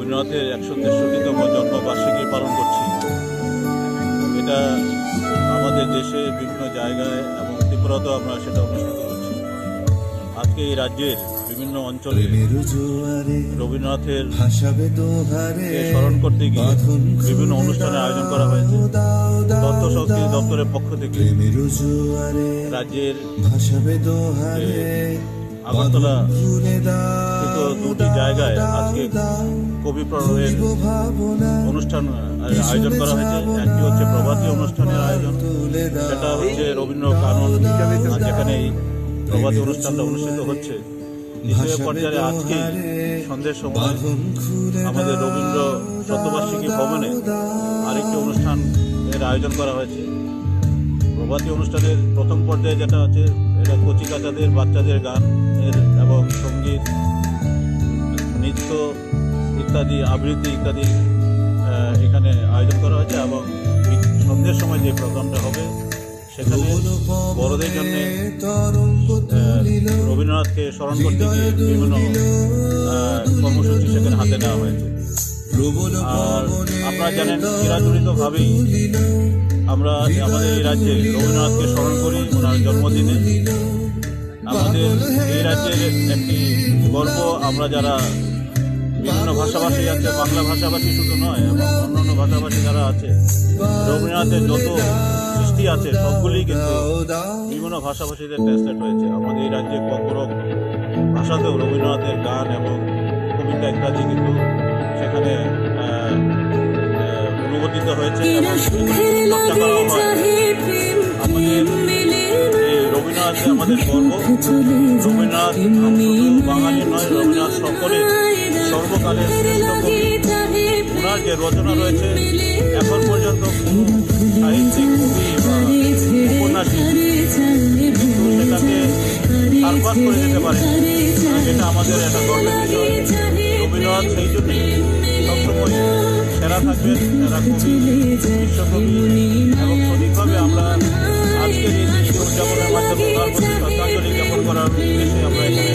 রবীন্দ্রনাথের একশো তেষট্টিতম জন্মবার্ষিকী পালন করছি। এটা আমাদের দেশে বিভিন্ন জায়গায় এবং ত্রিপুরাতেও আমরা সেটা অনুষ্ঠিত করছি। আজকে এই রাজ্যের বিভিন্ন অঞ্চলে রবীন্দ্রনাথের স্মরণ করতে গিয়ে বিভিন্ন অনুষ্ঠানের আয়োজন করা হয়েছে। তথ্য সংস্কৃতি দপ্তরের পক্ষ থেকে রাজ্যের আগরতলা দুটি জায়গায় আজকে কবি প্রণয়ের অনুষ্ঠান আয়োজন করা হয়েছে। একটি হচ্ছে প্রভাতী অনুষ্ঠানের আয়োজন, সেটা হচ্ছে রবীন্দ্র কানন যেখানে এই প্রভাতী অনুষ্ঠানটা অনুষ্ঠিত হচ্ছে। দ্বিতীয় পর্যায়ে আজকে সন্ধ্যের সময় আমাদের রবীন্দ্র শতবার্ষিকী ভবনে আরেকটি অনুষ্ঠান এর আয়োজন করা হয়েছে। প্রভাতী অনুষ্ঠানের প্রথম পর্যায়ে যেটা এটা কচি কাচাদের বাচ্চাদের গান এর এবং সংগীত, নৃত্য ইত্যাদি, আবৃত্তি ইত্যাদি এখানে আয়োজন করা হয়েছে এবং সন্ধ্যের সময় যে প্রোগ্রামটা হবে সেখানে বড়দের জন্য রবীন্দ্রনাথকে স্মরণ করতে গিয়ে বিভিন্ন কর্মসূচি সেখানে হাতে নেওয়া হয়েছে। আর আপনারা জানেন চিরাচরিতভাবেই আমরা আমাদের এই রাজ্যে রবীন্দ্রনাথকে স্মরণ করি, ওনার জন্মদিনে। আমাদের এই রাজ্যের একটি গর্ব, আমরা যারা বিভিন্ন ভাষাভাষী আছে, বাংলা ভাষাভাষী শুধু নয়, এবং অন্যান্য ভাষাভাষী যারা আছে, রবীন্দ্রনাথের যত সৃষ্টি আছে সবগুলি কিন্তু বিভিন্ন ভাষাভাষীদের ট্রান্সলেট হয়েছে আমাদের এই রাজ্যে কখনো ভাষাতেও রবীন্দ্রনাথের গান এবং কবিতা ইত্যাদি কিন্তু সেখানে আহ, হয়েছে এবং হয়। আমাদের এই রবীন্দ্রনাথ আমাদের গর্ব রবীন্দ্রনাথ শুধু বাঙালি নয় রবীন্দ্রনাথ সকলের সর্বকালের শ্রেষ্ঠ কবি। ওনার যে রচনা রয়েছে এখন পর্যন্ত কোনো সাহিত্যিক কবি বা উপন্যাসিক কিন্তু সেটাকে সারপাস করে যেতে পারে যেটা আমাদের একটা গর্বের বিষয়। রবীন্দ্রনাথ সেই জন্যই এবং সঠিকভাবে আমরা আজকের এই দিনটি উদযাপনের মাধ্যমে আমরা